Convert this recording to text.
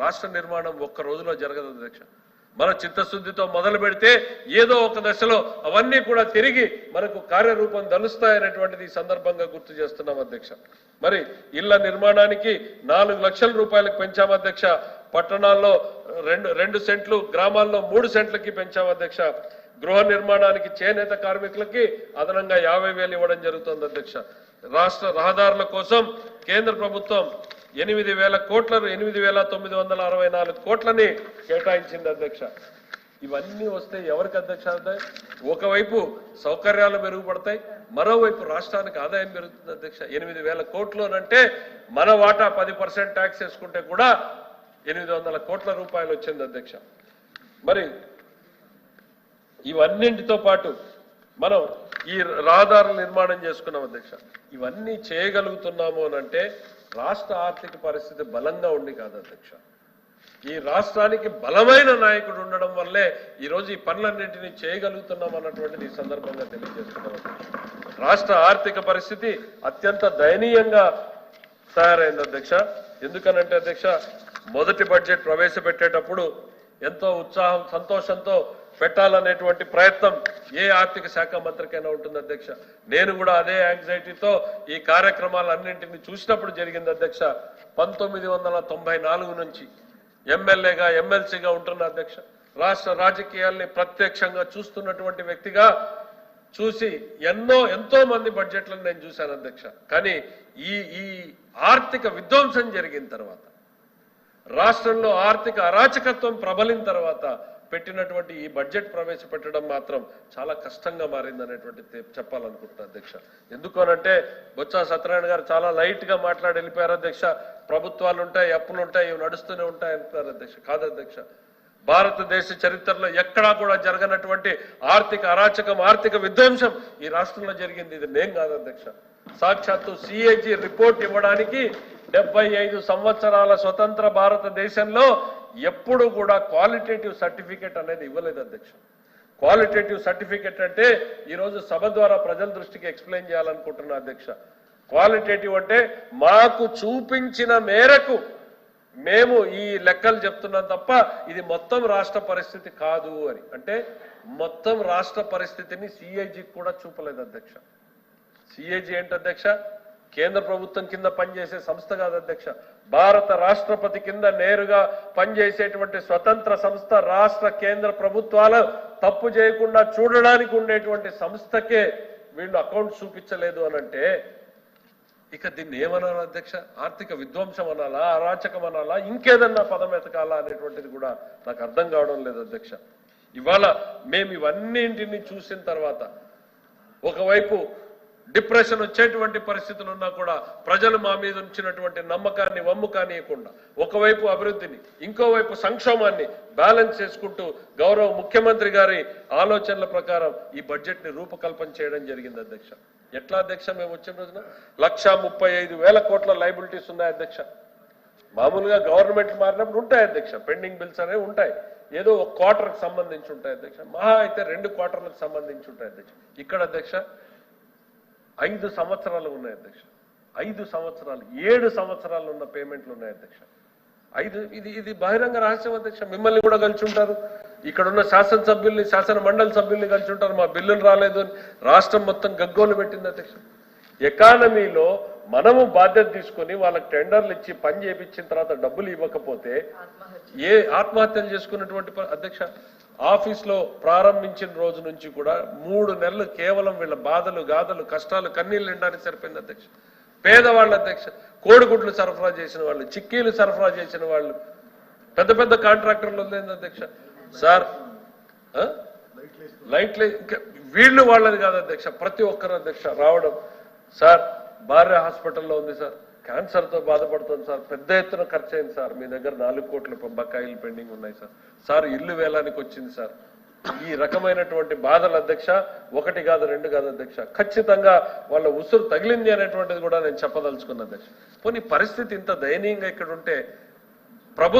రాష్ట్ర నిర్మాణం ఒక్క రోజులో జరగదు అధ్యక్ష. మన చిత్తశుద్ధితో మొదలు పెడితే ఏదో ఒక దశలో అవన్నీ కూడా తిరిగి మనకు కార్యరూపం దలుస్తాయనేటువంటిది ఈ సందర్భంగా గుర్తు చేస్తున్నాం అధ్యక్ష. మరి ఇళ్ళ నిర్మాణానికి నాలుగు లక్షల రూపాయలకు పెంచాము అధ్యక్ష. పట్టణాల్లో రెండు రెండు సెంట్లు గ్రామాల్లో మూడు సెంట్లకి పెంచాము అధ్యక్ష. గృహ నిర్మాణానికి చేనేత కార్మికులకి అదనంగా యాభై వేలు ఇవ్వడం జరుగుతుంది అధ్యక్ష. రాష్ట్ర రహదారుల కోసం కేంద్ర ప్రభుత్వం ఎనిమిది వేల కోట్లను ఎనిమిది వేల తొమ్మిది వందల అరవై నాలుగు కోట్లని కేటాయించింది అధ్యక్ష. ఇవన్నీ వస్తే ఎవరికి అధ్యక్ష అవుతాయి ఒకవైపు సౌకర్యాలు మెరుగుపడతాయి మరోవైపు రాష్ట్రానికి ఆదాయం పెరుగుతుంది అధ్యక్ష. ఎనిమిది వేల కోట్లు అంటే మన వాటా పది పర్సెంట్ ట్యాక్స్ వేసుకుంటే కూడా ఎనిమిది వందల కోట్ల రూపాయలు వచ్చింది అధ్యక్ష. మరి ఇవన్నింటితో పాటు మనం ఈ రహదారుల నిర్మాణం చేసుకున్నాం అధ్యక్ష. ఇవన్నీ చేయగలుగుతున్నాము అని అంటే రాష్ట్ర ఆర్థిక పరిస్థితి బలంగా ఉండి కాదు అధ్యక్ష. ఈ రాష్ట్రానికి బలమైన నాయకుడు ఉండడం వల్లే ఈరోజు ఈ పనులన్నింటినీ చేయగలుగుతున్నాం అన్నటువంటిది ఈ సందర్భంగా తెలియజేస్తున్నాం రాష్ట్ర ఆర్థిక పరిస్థితి అత్యంత దయనీయంగా తయారైంది అధ్యక్ష. ఎందుకనంటే అధ్యక్ష మొదటి బడ్జెట్ ప్రవేశపెట్టేటప్పుడు ఎంతో ఉత్సాహం సంతోషంతో పెట్టాలనేటువంటి ప్రయత్నం ఏ ఆర్థిక శాఖ మంత్రికైనా ఉంటుంది అధ్యక్ష. నేను కూడా అదే యాంగ్జైటీతో ఈ కార్యక్రమాలన్నింటినీ చూసినప్పుడు జరిగింది అధ్యక్ష. పంతొమ్మిది వందల తొంభై నాలుగు నుంచి ఎమ్మెల్యేగా ఎమ్మెల్సీగా ఉంటున్న అధ్యక్ష. రాష్ట్ర రాజకీయాల్ని ప్రత్యక్షంగా చూస్తున్నటువంటి వ్యక్తిగా చూసి ఎన్నో ఎంతో మంది బడ్జెట్లను నేను చూశాను అధ్యక్ష. కానీ ఈ ఈ ఆర్థిక విధ్వంసం జరిగిన తర్వాత రాష్ట్రంలో ఆర్థిక అరాచకత్వం ప్రబలిన తర్వాత పెట్టినటువంటి ఈ బడ్జెట్ ప్రవేశపెట్టడం మాత్రం చాలా కష్టంగా మారింది అనేటువంటి చెప్పాలనుకుంటున్నా అధ్యక్ష. ఎందుకనంటే బొత్స సత్యనారాయణ గారు చాలా లైట్గా మాట్లాడి వెళ్ళిపోయారు అధ్యక్ష. ప్రభుత్వాలు ఉంటాయి అప్పులు ఉంటాయి ఇవి నడుస్తూనే ఉంటాయి అంటున్నారు అధ్యక్ష. కాదు అధ్యక్ష. భారతదేశ చరిత్రలో ఎక్కడా కూడా జరగనటువంటి ఆర్థిక అరాచకం ఆర్థిక విధ్వంసం ఈ రాష్ట్రంలో జరిగింది. ఇది నేను కాదు అధ్యక్ష. సాక్షాత్తు సిఏజీ రిపోర్ట్ ఇవ్వడానికి డెబ్బై ఐదు సంవత్సరాల స్వతంత్ర భారతదేశంలో ఎప్పుడు కూడా క్వాలిటేటివ్ సర్టిఫికేట్ అనేది ఇవ్వలేదు అధ్యక్ష. క్వాలిటేటివ్ సర్టిఫికేట్ అంటే ఈరోజు సభ ద్వారా ప్రజల దృష్టికి ఎక్స్ప్లెయిన్ చేయాలనుకుంటున్నా అధ్యక్ష. క్వాలిటేటివ్ అంటే మాకు చూపించిన మేరకు మేము ఈ లెక్కలు చెప్తున్నాం తప్ప ఇది మొత్తం రాష్ట్ర పరిస్థితి కాదు అని. అంటే మొత్తం రాష్ట్ర పరిస్థితిని సిఐజీకి కూడా చూపలేదు అధ్యక్ష. సిఐజీ ఏంటి అధ్యక్ష? కేంద్ర ప్రభుత్వం కింద పనిచేసే సంస్థ కాదు అధ్యక్ష. భారత రాష్ట్రపతి కింద నేరుగా పనిచేసేటువంటి స్వతంత్ర సంస్థ రాష్ట్ర కేంద్ర ప్రభుత్వాలు తప్పు చేయకుండా చూడడానికి ఉండేటువంటి సంస్థకే వీళ్ళు అకౌంట్ చూపించలేదు అని అంటే ఇక దీన్ని ఏమనాలి అధ్యక్ష? ఆర్థిక విధ్వంసం అనాలా? అరాచకం అనాలా? ఇంకేదన్నా పదం ఎతకాలా అనేటువంటిది కూడా నాకు అర్థం కావడం లేదు అధ్యక్ష. ఇవాళ మేము ఇవన్నింటినీ చూసిన తర్వాత ఒకవైపు డిప్రెషన్ వచ్చేటువంటి పరిస్థితులు ఉన్నా కూడా ప్రజలు మా మీద ఉంచినటువంటి నమ్మకాన్ని వమ్ము కానియకుండా ఒకవైపు అభివృద్ధిని ఇంకోవైపు సంక్షోమాన్ని బ్యాలెన్స్ చేసుకుంటూ గౌరవ ముఖ్యమంత్రి గారి ఆలోచనల ప్రకారం ఈ బడ్జెట్ని రూపకల్పన చేయడం జరిగింది అధ్యక్ష. ఎట్లా అధ్యక్ష మేము వచ్చిన రోజున? లక్ష ముప్పై ఐదు వేల కోట్ల లైబిలిటీస్ ఉన్నాయి అధ్యక్ష. మామూలుగా గవర్నమెంట్ మారినప్పుడు ఉంటాయి అధ్యక్ష. పెండింగ్ బిల్స్ అనేవి ఉంటాయి. ఏదో ఒక క్వార్టర్కి సంబంధించి ఉంటాయి అధ్యక్ష. మహా అయితే రెండు క్వార్టర్లకు సంబంధించి ఉంటాయి అధ్యక్ష. ఇక్కడ అధ్యక్ష ఐదు సంవత్సరాలు ఉన్నాయి అధ్యక్ష. ఐదు సంవత్సరాలు ఏడు సంవత్సరాలు ఉన్న పేమెంట్లు ఉన్నాయి అధ్యక్ష. ఐదు ఇది ఇది బహిరంగ రహస్యం అధ్యక్ష. మిమ్మల్ని కూడా కలిసి ఉంటారు ఇక్కడ ఉన్న శాసనసభ్యుల్ని శాసన మండలి సభ్యుల్ని కలిసి ఉంటారు మా బిల్లులు రాలేదు అని రాష్ట్రం మొత్తం గగ్గోలు పెట్టింది అధ్యక్ష. ఎకానమీలో మనము బాధ్యత తీసుకొని వాళ్ళకి టెండర్లు ఇచ్చి పని చేయించిన తర్వాత డబ్బులు ఇవ్వకపోతే ఏ ఆత్మహత్యలు చేసుకున్నటువంటి అధ్యక్ష ఆఫీస్లో ప్రారంభించిన రోజు నుంచి కూడా మూడు నెలలు కేవలం వీళ్ళ బాధలు గాథలు కష్టాలు కన్నీళ్ళు నిండానికి సరిపోయింది అధ్యక్ష. పేదవాళ్ళ అధ్యక్ష కోడిగుడ్లు సరఫరా చేసిన వాళ్ళు చిక్కీలు సరఫరా చేసిన వాళ్ళు. పెద్ద పెద్ద కాంట్రాక్టర్లు వదిలేంది అధ్యక్ష. సార్ లైట్ ఇంకా వీళ్ళు వాళ్ళది కాదు అధ్యక్ష ప్రతి ఒక్కరు అధ్యక్ష రావడం. సార్ భార్య హాస్పిటల్లో ఉంది సార్. క్యాన్సర్తో బాధపడుతుంది సార్. పెద్ద ఎత్తున ఖర్చు అయింది సార్. మీ దగ్గర నాలుగు కోట్ల బకాయిలు పెండింగ్ ఉన్నాయి సార్. సార్ ఇల్లు వేలానికి వచ్చింది సార్. ఈ రకమైనటువంటి బాధల అధ్యక్ష ఒకటి కాదు రెండు కాదు అధ్యక్ష. ఖచ్చితంగా వాళ్ళ ఉసురు తగిలింది అనేటువంటిది కూడా నేను చెప్పదలుచుకున్న అధ్యక్ష. పోనీ పరిస్థితి ఇంత దయనీయంగా ఇక్కడ ఉంటే ప్రభుత్వం